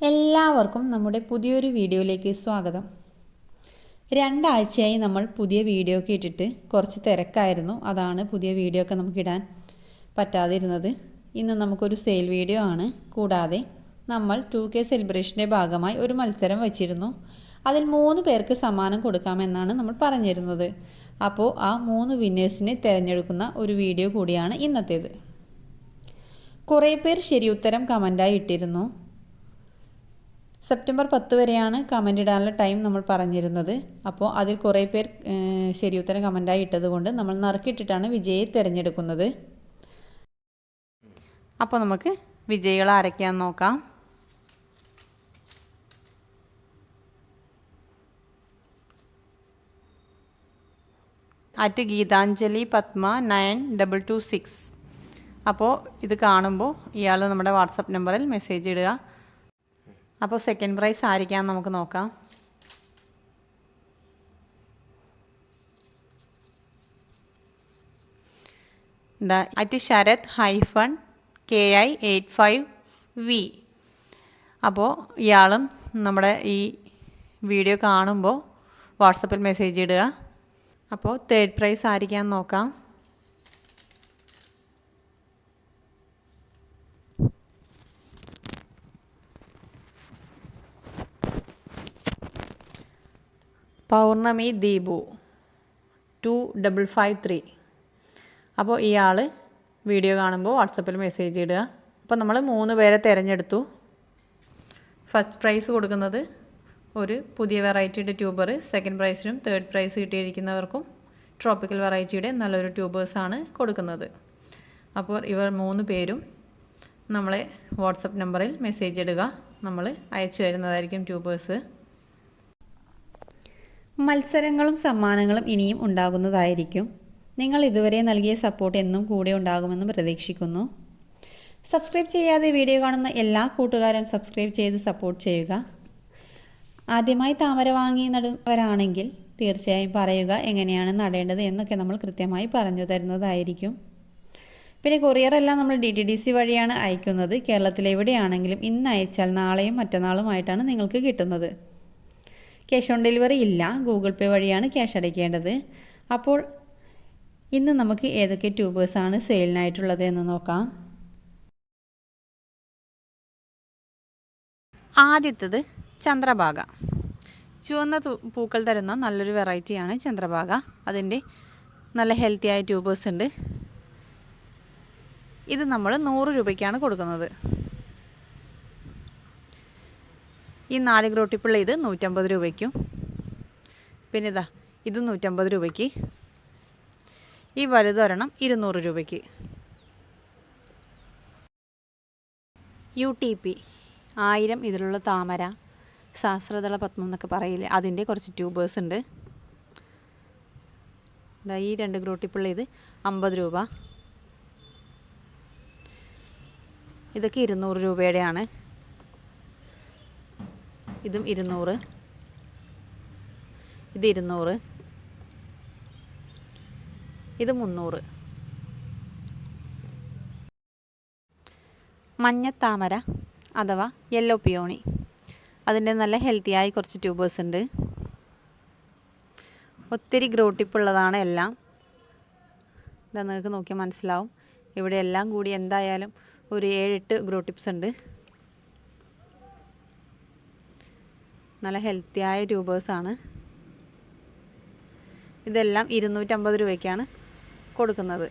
എല്ലാവർക്കും നമ്മുടെ പുതിയൊരു വീഡിയോയിലേക്ക് സ്വാഗതം. രണ്ടാഴ്ചയായി നമ്മൾ പുതിയ വീഡിയോ ഒക്കെ ഇട്ടിട്ട് കുറച്ച് തിരക്കായിരുന്നു. അതാണ് പുതിയ വീഡിയോ ഒക്കെ നമുക്ക് ഇടാൻ പറ്റാതിരുന്നത്. ഇന്ന് നമുക്കൊരു സെയിൽ വീഡിയോ ആണ്. കൂടാതെ നമ്മൾ ടു കെ സെലിബ്രേഷന്റെ ഭാഗമായി ഒരു മത്സരം വച്ചിരുന്നു. അതിൽ മൂന്ന് പേർക്ക് സമ്മാനം കൊടുക്കാമെന്നാണ് നമ്മൾ പറഞ്ഞിരുന്നത്. അപ്പോൾ ആ മൂന്ന് വിന്നേഴ്സിനെ തിരഞ്ഞെടുക്കുന്ന ഒരു വീഡിയോ കൂടിയാണ് ഇന്നത്തേത്. കുറേ പേർ ശരിയുത്തരം കമന്റായി ഇട്ടിരുന്നു. സെപ്റ്റംബർ പത്ത് വരെയാണ് കമന്റ് ഇടാനുള്ള ടൈം നമ്മൾ പറഞ്ഞിരുന്നത്. അപ്പോൾ അതിൽ കുറേ പേർ ശരി ശരിയുത്തരം കമന്റായി ഇട്ടത് കൊണ്ട് നമ്മൾ നറുക്കിട്ടിട്ടാണ് വിജയെ തിരഞ്ഞെടുക്കുന്നത്. അപ്പോൾ നമുക്ക് വിജയികൾ ആരൊക്കെയാന്ന് നോക്കാം. At Geethanjali Padma nine double two six അപ്പോൾ ഇത് കാണുമ്പോൾ ഇയാൾ നമ്മുടെ വാട്സപ്പ് നമ്പറിൽ മെസ്സേജ് ഇടുക. അപ്പോൾ സെക്കൻഡ് പ്രൈസ് ആയിരിക്കാം നമുക്ക് നോക്കാം. At Sarath hyphen K I eight five V അപ്പോൾ ഇയാളും നമ്മുടെ ഈ വീഡിയോ കാണുമ്പോൾ വാട്സപ്പിൽ മെസ്സേജ് ഇടുക. അപ്പോൾ തേർഡ് പ്രൈസ് ആയിരിക്കാം നോക്കാം. Pournami Deepu two double five three. അപ്പോൾ ഇയാൾ വീഡിയോ കാണുമ്പോൾ വാട്സപ്പിൽ മെസ്സേജ് ഇടുക. അപ്പോൾ നമ്മൾ മൂന്ന് പേരെ തിരഞ്ഞെടുത്തു. ഫസ്റ്റ് പ്രൈസ് കൊടുക്കുന്നത് ഒരു പുതിയ വെറൈറ്റിയുടെ ട്യൂബർ സെക്കൻഡ് പ്രൈസിനും തേർഡ് പ്രൈസ് കിട്ടിയിരിക്കുന്നവർക്കും ട്രോപ്പിക്കൽ വെറൈറ്റിയുടെ നല്ലൊരു ട്യൂബേഴ്സാണ് കൊടുക്കുന്നത്. അപ്പോൾ ഇവർ മൂന്ന് പേരും നമ്മളെ വാട്സപ്പ് നമ്പറിൽ മെസ്സേജ് ഇടുക. നമ്മൾ അയച്ചു തരുന്നതായിരിക്കും ട്യൂബേഴ്സ് മത്സരങ്ങളും സമ്മാനങ്ങളും ഇനിയും ഉണ്ടാകുന്നതായിരിക്കും. നിങ്ങൾ ഇതുവരെ നൽകിയ സപ്പോർട്ട് എന്നും കൂടെ ഉണ്ടാകുമെന്നും പ്രതീക്ഷിക്കുന്നു. സബ്സ്ക്രൈബ് ചെയ്യാതെ വീഡിയോ കാണുന്ന എല്ലാ കൂട്ടുകാരും സബ്സ്ക്രൈബ് ചെയ്ത് സപ്പോർട്ട് ചെയ്യുക. ആദ്യമായി താമര വാങ്ങി നടുന്നവരാണെങ്കിൽ തീർച്ചയായും പറയുക എങ്ങനെയാണ് നടേണ്ടത് എന്നൊക്കെ നമ്മൾ കൃത്യമായി പറഞ്ഞു തരുന്നതായിരിക്കും. പിന്നെ കൊറിയറെല്ലാം നമ്മൾ ഡി ടി ഡി സി വഴിയാണ് അയക്കുന്നത്. കേരളത്തിലെവിടെയാണെങ്കിലും ഇന്ന് അയച്ചാൽ നാളെയും മറ്റന്നാളുമായിട്ടാണ് നിങ്ങൾക്ക് കിട്ടുന്നത്. ക്യാഷ് ഓൺ ഡെലിവറി ഇല്ല. ഗൂഗിൾ പേ വഴിയാണ് ക്യാഷ് അടയ്ക്കേണ്ടത്. അപ്പോൾ ഇന്ന് നമുക്ക് ഏതൊക്കെ ട്യൂബേഴ്സാണ് സെയിലിനായിട്ടുള്ളത് എന്ന് നോക്കാം. ആദ്യത്തത് ചന്ദ്രഭാഗ. ചുവന്ന പൂക്കൾ തരുന്ന നല്ലൊരു വെറൈറ്റിയാണ് ചന്ദ്രഭാഗ. അതിന്റെ നല്ല ഹെൽത്തിയായ ട്യൂബേഴ്സ് ഉണ്ട്. ഇത് നമ്മൾ നൂറ് രൂപയ്ക്കാണ് കൊടുക്കുന്നത്. ഈ നാല് ഗ്രോട്ടിപ്പിള്ള ഇത് നൂറ്റമ്പത് രൂപയ്ക്കും. പിന്നെ ഇതാ ഇത് നൂറ്റമ്പത് രൂപയ്ക്ക്. ഈ വലുതൊരെണ്ണം ഇരുന്നൂറ് രൂപയ്ക്ക്. യു ടി പി ആയിരം ഇതിലുള്ള താമര സഹസ്രദള പത്മം എന്നൊക്കെ പറയില്ലേ അതിന്റെ കുറച്ച് ട്യൂബേഴ്സ് ഉണ്ട്. ഇതാ ഈ രണ്ട് ഗ്രോട്ടിപ്പുള്ള ഇത് അമ്പത് രൂപ. ഇതൊക്കെ ഇരുന്നൂറ് രൂപയുടെയാണ്. ഇതും ഇരുന്നൂറ്. ഇത് ഇരുന്നൂറ്. ഇത് മുന്നൂറ്. മഞ്ഞത്താമര അഥവാ യെല്ലോ പിയോണി അതിന്റെ നല്ല ഹെൽത്തിയായി കുറച്ച് ട്യൂബേഴ്സ് ഉണ്ട്. ഒത്തിരി ഗ്രോട്ടിപ്പുള്ളതാണ് എല്ലാം. ഇതാ നിങ്ങൾക്ക് നോക്കിയാൽ മനസ്സിലാവും. ഇവിടെ എല്ലാം കൂടി എന്തായാലും ഒരു ഏഴെട്ട് ഗ്രോട്ടിപ്സ് ഉണ്ട്. നല്ല ഹെൽത്തിയായ ട്യൂബേഴ്സാണ്. ഇതെല്ലാം ഇരുന്നൂറ്റമ്പത് രൂപയ്ക്കാണ് കൊടുക്കുന്നത്.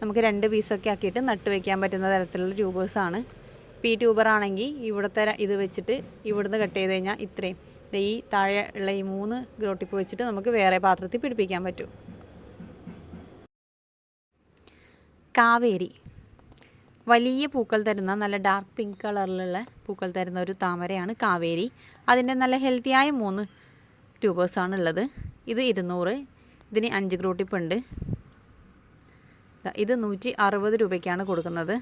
നമുക്ക് രണ്ട് പീസൊക്കെ ആക്കിയിട്ട് നട്ട് വയ്ക്കാൻ പറ്റുന്ന തരത്തിലുള്ള ട്യൂബേഴ്സാണ്. പി ട്യൂബർ ആണെങ്കിൽ ഇവിടുത്തെ ഇത് വെച്ചിട്ട് ഇവിടുന്ന് കട്ട് ചെയ്ത് കഴിഞ്ഞാൽ ഇത്രയും. ഈ താഴെ ഉള്ള ഈ മൂന്ന് ഗ്രോട്ടിപ്പ് വെച്ചിട്ട് നമുക്ക് വേറെ പാത്രത്തിൽ പിടിപ്പിക്കാൻ പറ്റും. കാവേരി. വലിയ പൂക്കൾ തരുന്ന നല്ല ഡാർക്ക് പിങ്ക് കളറിലുള്ള പൂക്കൾ തരുന്ന ഒരു താമരയാണ് കാവേരി. അതിന്റെ നല്ല ഹെൽത്തിയായ മൂന്ന് ട്യൂബേഴ്സാണ് ഉള്ളത്. ഇത് ഇരുന്നൂറ് ഇതിന് അഞ്ച് ക്രൂട്ടിപ്പുണ്ട് ഇത് നൂറ്റി അറുപത് രൂപയ്ക്കാണ് കൊടുക്കുന്നത്.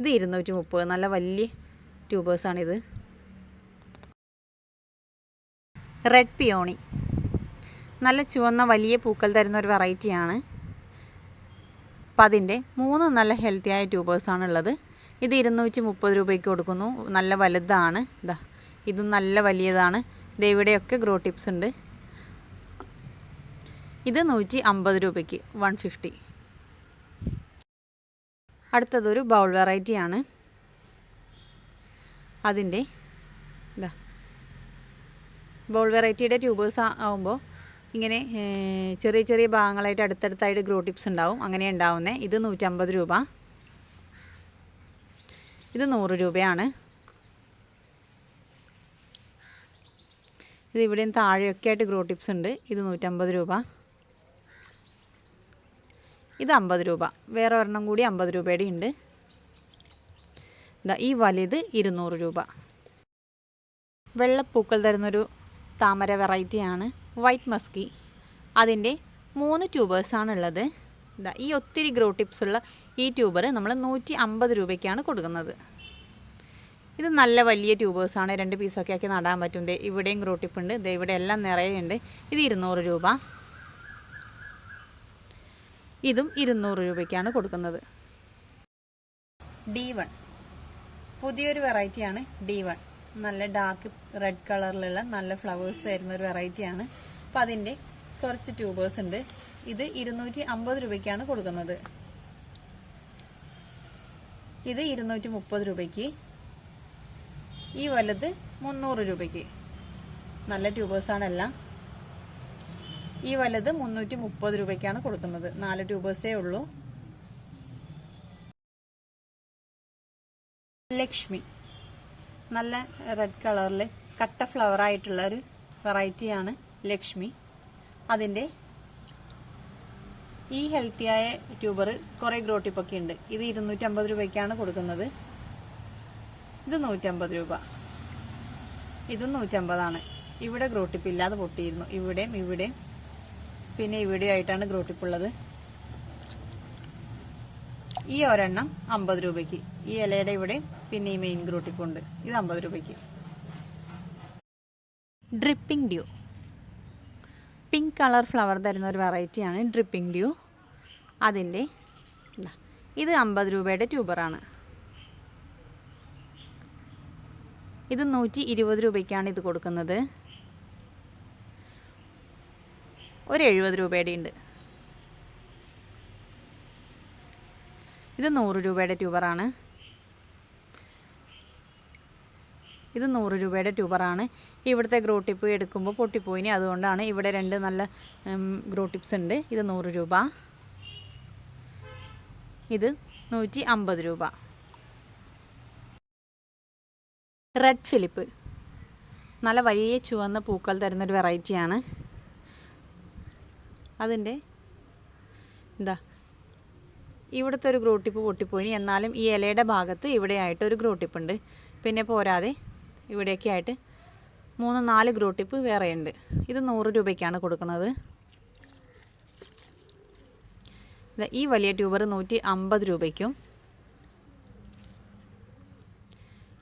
ഇത് ഇരുന്നൂറ്റി മുപ്പത് നല്ല വലിയ ട്യൂബേഴ്സാണിത് റെഡ് പിയോണി നല്ല ചുവന്ന വലിയ പൂക്കൾ തരുന്ന ഒരു വെറൈറ്റിയാണ് അപ്പോൾ അതിന്റെ മൂന്ന് നല്ല ഹെൽത്തി ഹെൽത്തിയായ ട്യൂബേഴ്സാണ് ഉള്ളത് ഇത് ഇരുന്നൂറ്റി മുപ്പത് രൂപയ്ക്ക് കൊടുക്കുന്നു. നല്ല വലുതാണ്. ഇതാ ഇതും നല്ല വലിയതാണ്. ഇവിടെയൊക്കെ ഗ്രോ ടിപ്സ് ഉണ്ട്. ഇത് നൂറ്റി അമ്പത് രൂപയ്ക്ക് വൺ ഫിഫ്റ്റി അടുത്തതൊരു ബൗൾ വെറൈറ്റിയാണ് അതിന്റെ ഇതാ ബൗൾ വെറൈറ്റിയുടെ ട്യൂബേഴ്സ് ആകുമ്പോൾ ഇങ്ങനെ ചെറിയ ചെറിയ ഭാഗങ്ങളായിട്ട് അടുത്തടുത്തായിട്ട് ഗ്രോ ടിപ്സ് ഉണ്ടാവും. അങ്ങനെ ഉണ്ടാവുന്നത് ഇത് നൂറ്റമ്പത് രൂപ. ഇത് നൂറ് രൂപയാണ്. ഇത് ഇവിടെയും താഴെയൊക്കെ ആയിട്ട് ഗ്രോ ടിപ്സ് ഉണ്ട്. ഇത് നൂറ്റമ്പത് രൂപ. ഇത് അമ്പത് രൂപ. വേറെ ഒരെണ്ണം കൂടി അമ്പത് രൂപയുടെ ഉണ്ട്. ഈ വലുത് ഇരുന്നൂറ് രൂപ. വെള്ളപ്പൂക്കൾ തരുന്നൊരു താമര വെറൈറ്റിയാണ് വൈറ്റ് മസ്കി. അതിന്റെ മൂന്ന് ട്യൂബേഴ്സാണ് ഉള്ളത് ഇതാ ഈ ഒത്തിരി ഗ്രോ ടിപ്സ് ഉള്ള ഈ ട്യൂബർ നമ്മൾ നൂറ്റി അമ്പത് രൂപയ്ക്കാണ് കൊടുക്കുന്നത്. ഇത് നല്ല വലിയ ട്യൂബേഴ്സാണ് രണ്ട് പീസൊക്കെ ആക്കി നടാൻ പറ്റും. ദേ ഇവിടെയും ഗ്രോ ടിപ്പ് ഉണ്ട്. ദേ ഇവിടെ എല്ലാം നിറയെ ഉണ്ട് ഇത് ഇരുന്നൂറ് രൂപ. ഇതും ഇരുന്നൂറ് രൂപയ്ക്കാണ് കൊടുക്കുന്നത്. ഡി വൺ പുതിയൊരു വെറൈറ്റിയാണ് ഡി വൺ നല്ല ഡാർക്ക് റെഡ് കളറിലുള്ള നല്ല ഫ്ലവേഴ്സ് തരുന്ന ഒരു വെറൈറ്റിയാണ് അപ്പം അതിന്റെ കുറച്ച് ട്യൂബേഴ്സ് ഉണ്ട്. ഇത് ഇരുന്നൂറ്റി അമ്പത് രൂപയ്ക്കാണ് കൊടുക്കുന്നത്. ഇത് ഇരുന്നൂറ്റി മുപ്പത് രൂപയ്ക്ക്. ഈ വലുത് മുന്നൂറ് രൂപയ്ക്ക്. നല്ല ട്യൂബേഴ്സ് എല്ലാം. ഈ വലുത് മുന്നൂറ്റി മുപ്പത് രൂപയ്ക്കാണ് കൊടുക്കുന്നത്. നാല് ട്യൂബേഴ്സേ ഉള്ളൂ. ലക്ഷ്മി. നല്ല റെഡ് കളറിൽ കട്ട ഫ്ലവർ ആയിട്ടുള്ള ഒരു വെറൈറ്റിയാണ് ലക്ഷ്മി. അതിന്റെ ഈ ഹെൽത്തിയായ ട്യൂബർ കുറേ ഗ്രോട്ടിപ്പൊക്കെ ഉണ്ട് ഇത് ഇരുന്നൂറ്റമ്പത് രൂപയ്ക്കാണ് കൊടുക്കുന്നത്. ഇത് നൂറ്റമ്പത് രൂപ. ഇത് നൂറ്റമ്പതാണ്. ഇവിടെ ഗ്രോട്ടിപ്പ് ഇല്ലാതെ പൊട്ടിയിരുന്നു. ഇവിടെയും ഇവിടെയും പിന്നെ ഇവിടെ ആയിട്ടാണ് ഗ്രോട്ടിപ്പ് ഉള്ളത്. ഈ ഒരെണ്ണം അമ്പത് രൂപയ്ക്ക്. ഈ ഇലയുടെ ഇവിടെ പിന്നെ ഈ മെയിൻ ഗ്രൂട്ടിക്കുണ്ട് ഇത് അമ്പത് രൂപയ്ക്ക്. Dripping dew pink colour flower തരുന്ന ഒരു വെറൈറ്റിയാണ് ഡ്രിപ്പിംഗ് ഡ്യൂ അതിന്റെ ഇത് അമ്പത് രൂപയുടെ ട്യൂബറാണ് ഇത് നൂറ്റി ഇരുപത് രൂപയ്ക്കാണ് ഇത് കൊടുക്കുന്നത്. ഒരു എഴുപത് രൂപയുടെ ഉണ്ട്. ഇത് നൂറ് രൂപയുടെ ട്യൂബറാണ് ഇത് നൂറ് രൂപയുടെ ട്യൂബറാണ്. ഇവിടുത്തെ ഗ്രോ ടിപ്പ് എടുക്കുമ്പോൾ പൊട്ടിപ്പോയിനി. അതുകൊണ്ടാണ് ഇവിടെ രണ്ട് നല്ല ഗ്രോ ടിപ്സ് ഉണ്ട്. ഇത് നൂറ് രൂപ. ഇത് നൂറ്റി അമ്പത് രൂപ. റെഡ് ഫിലിപ്പ് നല്ല വലിയ ചുവന്ന പൂക്കൾ തരുന്നൊരു വെറൈറ്റിയാണ്. അതിന്റെ എന്താ ഇവിടുത്തെ ഒരു ഗ്രോ ടിപ്പ് പൊട്ടിപ്പോയി എന്നാലും ഈ ഇലയുടെ ഭാഗത്ത് ഇവിടെയായിട്ട് ഒരു ഗ്രോ ടിപ്പ് ഉണ്ട്. പിന്നെ പോരാതെ ഇവിടെയൊക്കെ ആയിട്ട് മൂന്ന് നാല് ഗ്രൂ ടിപ്പ് വേറെയുണ്ട്. ഇത് നൂറ് രൂപയ്ക്കാണ് കൊടുക്കുന്നത്. ഈ വലിയ ട്യൂബർ നൂറ്റി അമ്പത് രൂപയ്ക്കും.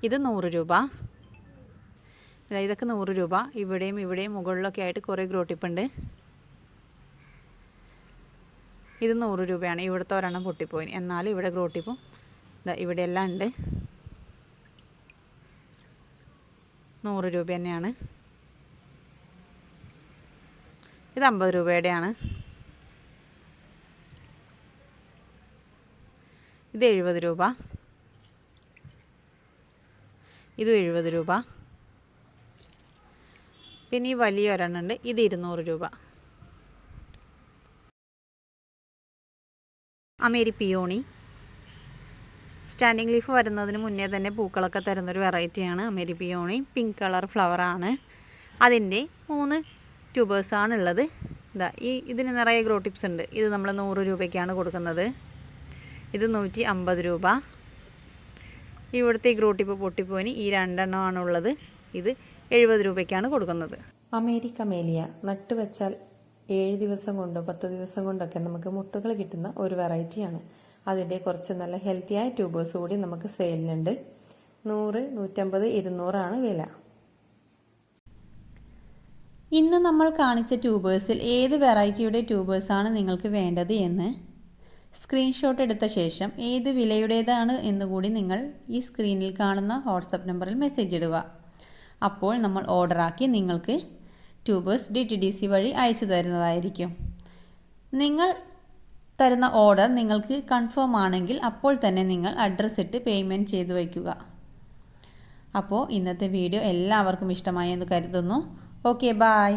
ഇത് നൂറ് രൂപ. ഇതൊക്കെ നൂറ് രൂപ. ഇവിടെയും ഇവിടെയും മുകളിലൊക്കെ ആയിട്ട് കുറേ ഗ്രോ ടിപ്പ് ഉണ്ട്. ഇത് നൂറ് രൂപയാണ്. ഇവിടുത്തെ ഒരെണ്ണം പൊട്ടിപ്പോയി. എന്നാലും ഇവിടെ ഗ്രോ ടിപ്പും ഇവിടെ എല്ലാം ഉണ്ട്. നൂറ് രൂപ തന്നെയാണ്. ഇത് അമ്പത് രൂപയുടെയാണ്. ഇത് എഴുപത് രൂപ. ഇത് എഴുപത് രൂപ. പിന്നെ ഈ വലിയ ഒരെണ്ണം ഉണ്ട് ഇത് ഇരുന്നൂറ് രൂപ. അമേരി പിയോണി സ്റ്റാൻഡിങ് ലീഫ് വരുന്നതിന് മുന്നേ തന്നെ പൂക്കളൊക്കെ തരുന്നൊരു വെറൈറ്റിയാണ് അമേരി പിയോണി പിങ്ക് കളർ ഫ്ലവറാണ് അതിന്റെ മൂന്ന് ട്യൂബേഴ്സാണ് ഉള്ളത് ഇതാ ഈ ഇതിന് നിറയെ ഗ്രോ ടിപ്സ് ഉണ്ട്. ഇത് നമ്മൾ നൂറ് രൂപയ്ക്കാണ് കൊടുക്കുന്നത്. ഇത് നൂറ്റി അമ്പത് രൂപ. ഇവിടുത്തെ ഗ്രോ ടിപ്പ് പൊട്ടിപ്പോയിന് ഈ രണ്ടെണ്ണമാണ് ഉള്ളത് ഇത് എഴുപത് രൂപയ്ക്കാണ് കൊടുക്കുന്നത്. അമേരിക്ക മേലിയ നട്ടുവെച്ചാൽ ഏഴ് ദിവസം കൊണ്ടോ പത്ത് ദിവസം കൊണ്ടൊക്കെ നമുക്ക് മുട്ടുകൾ കിട്ടുന്ന ഒരു വെറൈറ്റിയാണ്. അതിന്റെ കുറച്ച് നല്ല ഹെൽത്തിയായ ട്യൂബേഴ്സ് കൂടി നമുക്ക് സെയിലിനുണ്ട് നൂറ് നൂറ്റമ്പത് ഇരുന്നൂറാണ് വില. ഇന്ന് നമ്മൾ കാണിച്ച ട്യൂബേഴ്സിൽ ഏത് വെറൈറ്റിയുടെ ട്യൂബേഴ്സാണ് നിങ്ങൾക്ക് വേണ്ടത് എന്ന് സ്ക്രീൻഷോട്ട് എടുത്ത ശേഷം ഏത് വിലയുടേതാണ് എന്നുകൂടി നിങ്ങൾ ഈ സ്ക്രീനിൽ കാണുന്ന വാട്സപ്പ് നമ്പറിൽ മെസ്സേജ് ഇടുക. അപ്പോൾ നമ്മൾ ഓർഡറാക്കി നിങ്ങൾക്ക് tubers D T D C വഴി അയച്ചു തരുന്നതായിരിക്കും. നിങ്ങൾ തരുന്ന ഓർഡർ നിങ്ങൾക്ക് കൺഫേം ആണെങ്കിൽ അപ്പോൾ തന്നെ നിങ്ങൾ അഡ്രസ്സ് ഇട്ട് പേയ്മെന്റ് ചെയ്തു വയ്ക്കുക. അപ്പോൾ ഇന്നത്തെ വീഡിയോ എല്ലാവർക്കും ഇഷ്ടമായി എന്ന് കരുതുന്നു. Okay bye